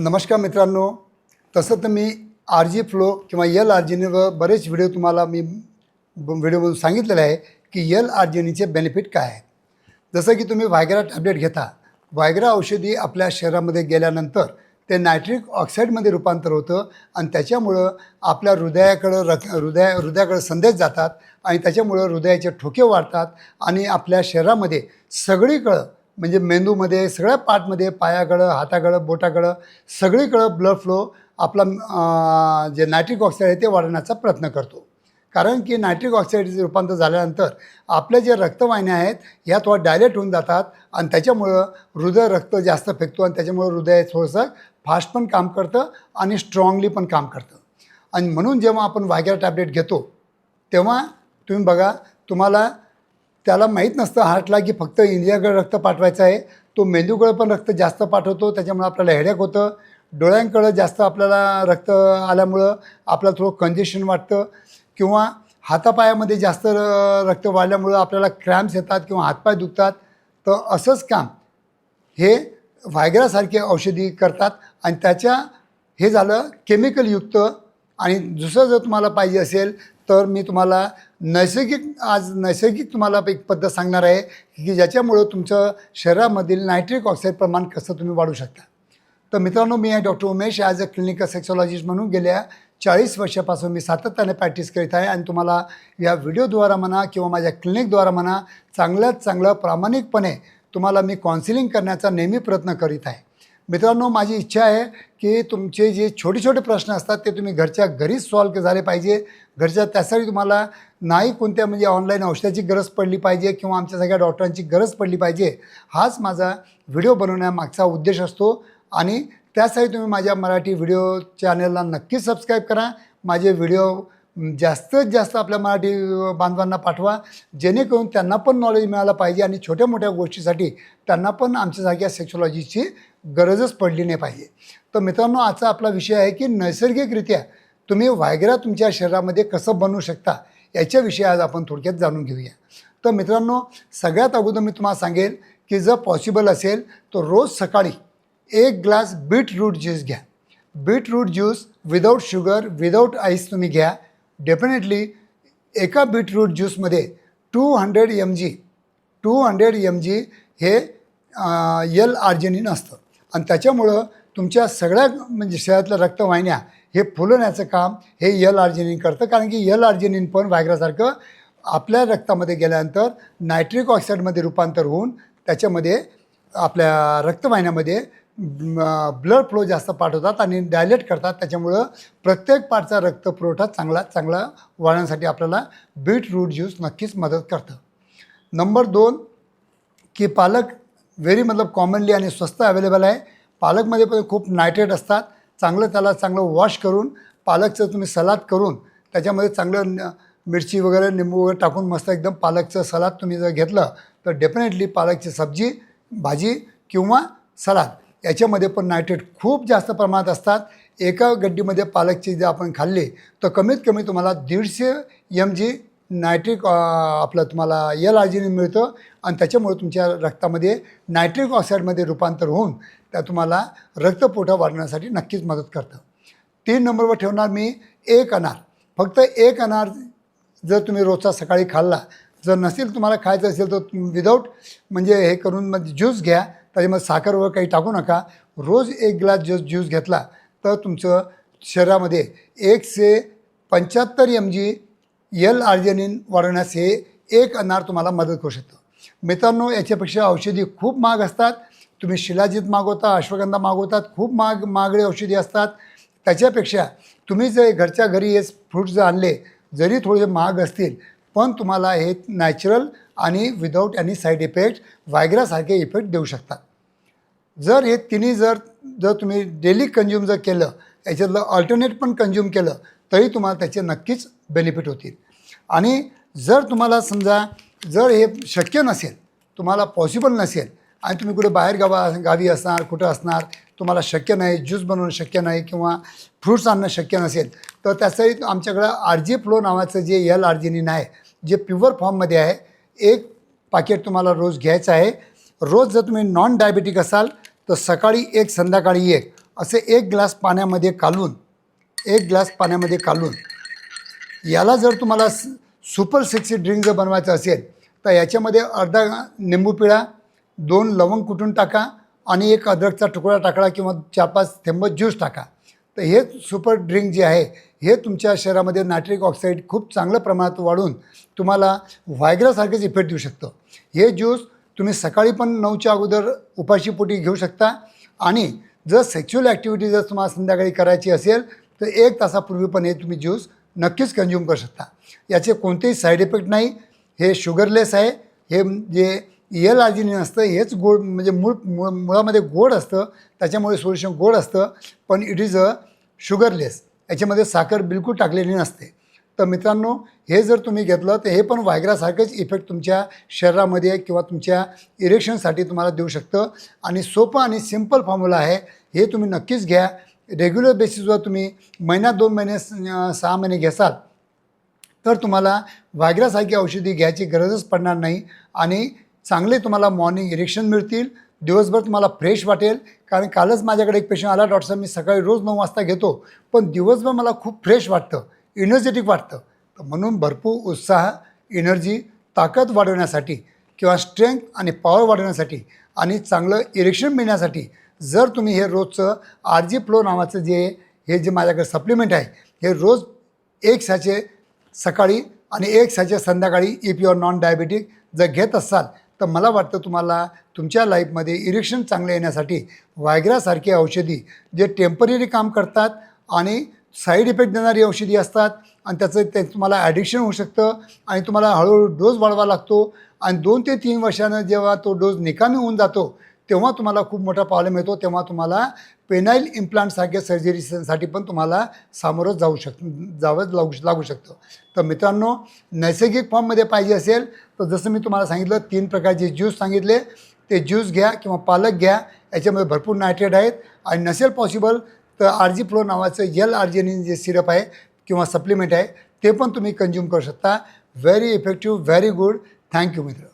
नमस्कार मित्रांनो. तसं तर मी आर जी फ्लो किंवा यल आर्जिनीवर बरेच व्हिडिओ तुम्हाला मी व्हिडिओमधून सांगितलेले आहे की यल आर्जिनीचे बेनिफिट काय आहेत. जसं की तुम्ही व्हायग्रा टॅब्लेट घेता. व्हायग्रा औषधी आपल्या शरीरामध्ये गेल्यानंतर ते नायट्रिक ऑक्साईडमध्ये रूपांतर होतं आणि त्याच्यामुळं आपल्या हृदयाकडं रक हृदया हृदयाकडं संदेश जातात आणि त्याच्यामुळं हृदयाचे ठोके वाढतात आणि आपल्या शरीरामध्ये सगळीकडं म्हणजे मेंदूमध्ये सगळ्या पार्टमध्ये पायाकडं हाताकडं बोटाकडं सगळीकडं ब्लड फ्लो आपला जे नायट्रिक ऑक्साईड आहे ते वाढवण्याचा प्रयत्न करतो. कारण की नायट्रिक ऑक्साईडचे रूपांतर झाल्यानंतर आपल्या जे रक्तवाहिन्या आहेत ह्या थोडा डायलेट होऊन जातात आणि त्याच्यामुळं हृदय रक्त जास्त फेकतो आणि त्याच्यामुळं हृदय थोडंसं फास्ट पण काम करतं आणि स्ट्रॉंगली पण काम करतं. आणि म्हणून जेव्हा आपण वायग्रा टॅबलेट घेतो तेव्हा तुम्ही बघा तुम्हाला त्याला माहीत नसतं हार्टला की फक्त इंडियाकडे रक्त पाठवायचं आहे. तो मेंदूकडे पण रक्त जास्त पाठवतो त्याच्यामुळे आपल्याला हेडेक होतं. डोळ्यांकडं जास्त आपल्याला रक्त आल्यामुळं आपल्याला थोडं कंजेशन वाटतं. किंवा हातापायामध्ये जास्त र- रक्त वाढल्यामुळं आपल्याला क्रॅम्प्स येतात किंवा हातपाय दुखतात. तर असंच काम हे व्हायग्रासारखे औषधी करतात आणि त्याच्या हे झालं केमिकलयुक्त आणि दुसरं जर तुम्हाला पाहिजे असेल तर मी तुम्हाला नैसर्गिक आज नैसर्गिक तुम्हाला एक पद्धत सांगणार आहे की ज्याच्यामुळं तुमचं शरीरामधील नायट्रिक ऑक्साईड प्रमाण कसं तुम्ही वाढू शकता. तर मित्रांनो मी आहे doctor Umesh as a clinical sexologist म्हणून गेल्या चाळीस वर्षापासून मी सातत्याने प्रॅक्टिस करीत आहे आणि तुम्हाला या व्हिडिओद्वारा म्हणा किंवा माझ्या क्लिनिकद्वारा म्हणा चांगल्यात चांगलं प्रामाणिकपणे तुम्हाला मी काउन्सिलिंग करण्याचा नेहमी प्रयत्न करीत आहे. मित्रांनो माझी इच्छा आहे की तुमचे जे छोटे छोटे प्रश्न असतात ते तुम्ही घरच्या घरीच सॉल्व झाले पाहिजे. घरच्या त्यासाठी तुम्हाला नाही कोणत्या म्हणजे ऑनलाईन औषधाची गरज पडली पाहिजे किंवा आमच्या सगळ्या डॉक्टरांची गरज पडली पाहिजे हाच माझा व्हिडिओ बनवण्यामागचा उद्देश असतो. आणि त्यासाठी तुम्ही माझ्या मराठी व्हिडिओ चॅनलला नक्की सबस्क्राईब करा. माझे व्हिडिओ जास्तीत जास्त आपल्या मराठी बांधवांना पाठवा. जेणेकरून त्यांना पण नॉलेज मिळालं पाहिजे आणि छोट्या मोठ्या गोष्टीसाठी त्यांना पण आमच्यासारख्या सेक्सॉलॉजीची गरजच पडली नाही पाहिजे. तर मित्रांनो आजचा आपला विषय आहे की नैसर्गिकरित्या तुम्ही व्हायग्रा तुमच्या शरीरामध्ये कसं बनवू शकता याच्याविषयी आज आपण थोडक्यात जाणून घेऊया. तर मित्रांनो सगळ्यात अगोदर मी तुम्हाला सांगेल की जर पॉसिबल असेल तर रोज सकाळी एक ग्लास बीटरूट ज्यूस घ्या. Beetroot juice without sugar without ice तुम्ही घ्या. डेफिनेटली एका beetroot ज्यूसमध्ये two hundred M G two hundred M G हे यल आर्जेनिन असतं. आणि त्याच्यामुळं तुमच्या सगळ्या म्हणजे शरीरातल्या रक्तवाहिन्या हे फुलवण्याचं काम हे यल आर्जेनिन करतं. कारण की यल आर्जेनिन पण व्हायग्रासारखं आपल्या रक्तामध्ये गेल्यानंतर नायट्रिक ऑक्साईडमध्ये रूपांतर होऊन त्याच्यामध्ये आपल्या रक्तवाहिन्यामध्ये ब्लड फ्लो जास्त पाठवतात आणि डायलेट करतात. त्याच्यामुळं प्रत्येक पाठचा रक्तपुरवठा चांगला चांगला वाढण्यासाठी आपल्याला बीटरूट ज्यूस नक्कीच मदत करतं. नंबर दोन की पालक व्हेरी मतलब कॉमनली आणि स्वस्त अवेलेबल आहे. पालकमध्ये पण खूप नायट्रेट असतात. चांगलं त्याला चांगलं वॉश करून पालकचं तुम्ही सलाद करून त्याच्यामध्ये चांगलं मिरची वगैरे निंबू वगैरे टाकून मस्त एकदम पालकचं सलाद तुम्ही जर घेतलं तर डेफिनेटली पालकची सब्जी भाजी किंवा सलाद. याच्यामध्ये पण नायट्रेट खूप जास्त प्रमाणात असतात. एका गड्डीमध्ये पालकची जर आपण खाल्ली तर कमीत कमी तुम्हाला दीडशे एम जी नायट्रिक आपलं तुम्हाला यल आर्जिनिन मिळतं आणि त्याच्यामुळे तुमच्या रक्तामध्ये नायट्रिक ऑक्साईडमध्ये रूपांतर होऊन त्या तुम्हाला रक्तपुरवठा वाढवण्यासाठी नक्कीच मदत करतं. तीन नंबरवर ठेवणार मी एक अनार. फक्त एक अनार जर तुम्ही रोजचा सकाळी खाल्ला जर नसेल तुम्हाला खायचं असेल तर विदाऊट म्हणजे हे करून म्हणजे ज्यूस घ्या. त्याच्यामध्ये साखर वगैरे काही टाकू नका. रोज एक ग्लास ज्यूस ज्यूस घेतला तर तुमचं शरीरामध्ये एकशे पंच्याहत्तर एम जी यल आर्जेनिन वाढवण्यास हे एक अनार तुम्हाला मदत करू शकतं. मित्रांनो याच्यापेक्षा औषधी खूप महाग असतात. तुम्ही शिलाजीत मागवता अश्वगंधा मागवतात खूप महाग महागडे औषधी असतात. त्याच्यापेक्षा तुम्ही जर घरच्या घरी हे फ्रूट जर आणले जरी थोडे महाग असतील पण तुम्हाला हे नॅचरल आणि विदाऊट एनी साईड इफेक्ट व्हायग्रासारखे इफेक्ट देऊ शकतात. जर हे तिन्ही जर जर तुम्ही डेली कंझ्युम जर केलं याच्यातलं अल्टरनेट पण कंझ्युम केलं तरी तुम्हाला त्याचे नक्कीच बेनिफिट होतील. आणि जर तुम्हाला समजा जर हे शक्य नसेल तुम्हाला पॉसिबल नसेल आणि तुम्ही कुठे बाहेर गावा गावी असणार कुठं असणार तुम्हाला शक्य नाही ज्यूस बनवणं शक्य नाही किंवा फ्रूट्स आणणं शक्य नसेल तर त्याचंही आमच्याकडं आर जी फ्लो नावाचं जे यल आर्जिनिन आहे जे प्युअर फॉर्ममध्ये आहे एक पाकिट तुम्हाला रोज घ्यायचं आहे. रोज जर तुम्ही नॉन डायबेटिक असाल तर सकाळी एक संध्याकाळी एक. असे एक ग्लास पाण्यामध्ये कालून एक ग्लास पाण्यामध्ये कालून. याला जर तुम्हाला सुपर सेक्सी ड्रिंक जर बनवायचं असेल तर याच्यामध्ये अर्धा निंबू पिळा दोन लवंग कुटून टाका आणि एक अद्रकचा तुकडा टाकला किंवा चार पाच थेंब ज्यूस टाका. तर हे सुपर ड्रिंक जे आहे हे तुमच्या शरीरामध्ये नायट्रिक ऑक्साईड खूप चांगल्या प्रमाणात वाढून तुम्हाला व्हायग्रासारखेच इफेक्ट देऊ शकतं. हे ज्यूस तुम्ही सकाळी पण नऊच्या अगोदर उपाशीपोटी घेऊ शकता आणि जर सेक्च्युअल ॲक्टिव्हिटी जर तुम्हाला संध्याकाळी करायची असेल तर एक तासापूर्वी पण हे तुम्ही ज्यूस नक्कीच कंझ्युम करू शकता. याचे कोणतेही साईड इफेक्ट नाही. हे शुगरलेस आहे. हे जे एल आर्जिनिन असतं हेच गोड म्हणजे मूळ मूळ मुळामध्ये गोड असतं. त्याच्यामुळे सोल्युशन गोड असतं. पण इट इज अ शुगरलेस याच्यामध्ये साखर बिलकुल टाकलेली नसते. तर मित्रांनो हे जर तुम्ही घेतलं तर हे पण व्हायग्रासारखंच इफेक्ट तुमच्या शरीरामध्ये किंवा तुमच्या इरेक्शनसाठी तुम्हाला देऊ शकतं. आणि सोपं आणि सिंपल फॉर्म्युला आहे. हे तुम्ही नक्कीच घ्या. रेग्युलर बेसिसवर तुम्ही महिन्यात दोन महिने सहा महिने घेसाल तर तुम्हाला व्हायग्रासारखी औषधी घ्यायची गरजच पडणार नाही. आणि चांगले तुम्हाला मॉर्निंग इरेक्शन मिळतील. दिवसभर तुम्हाला फ्रेश वाटेल. कारण कालच माझ्याकडे एक पेशंट आला डॉक्टर साहेब मी सकाळी रोज नऊ वाजता घेतो. पण दिवसभर मला खूप फ्रेश वाटतं एनर्जेटिक वाटतं. तर म्हणून भरपूर उत्साह एनर्जी ताकद वाढवण्यासाठी किंवा स्ट्रेंथ आणि पॉवर वाढवण्यासाठी आणि चांगलं इरेक्शन मिळण्यासाठी जर तुम्ही हे रोजचं आर जी फ्लो नावाचं जे हे जे माझ्याकडे सप्लिमेंट आहे हे रोज एक सॅचे सकाळी आणि एक सॅचे संध्याकाळी इफ युअर नॉन डायबेटिक जर घेत असाल तर मला वाटतं तुम्हाला तुमच्या लाईफमध्ये इरेक्शन चांगलं येण्यासाठी व्हायग्रासारखी औषधी जे टेंपररी काम करतात आणि साईड इफेक्ट देणारी औषधी असतात आणि त्याचं ते तुम्हाला ॲडिक्शन होऊ शकतं आणि तुम्हाला हळूहळू डोस वाढवा लागतो. आणि दोन ते तीन वर्षानं जेव्हा तो डोस निकामी होऊन जातो तेव्हा तुम्हाला खूप मोठा प्रॉब्लेम येतो तेव्हा तुम्हाला पेनाईल इम्प्लांटसारख्या सर्जरीसाठी पण तुम्हाला सामोरं जाऊ शक जावं लागू लागू शकतं. तर मित्रांनो नैसर्गिक फॉर्ममध्ये पाहिजे असेल तर जसं मी तुम्हाला सांगितलं तीन प्रकारचे ज्यूस सांगितले. ते ज्यूस घ्या किंवा पालक घ्या याच्यामध्ये भरपूर नायट्रेट आहेत. आणि नसेल पॉसिबल तर आर जी फ्लो नावाचं यल आर्जेनिन जे सिरप आहे किंवा सप्लिमेंट आहे ते पण तुम्ही कंझ्युम करू शकता. Very effective very good thank you मित्र.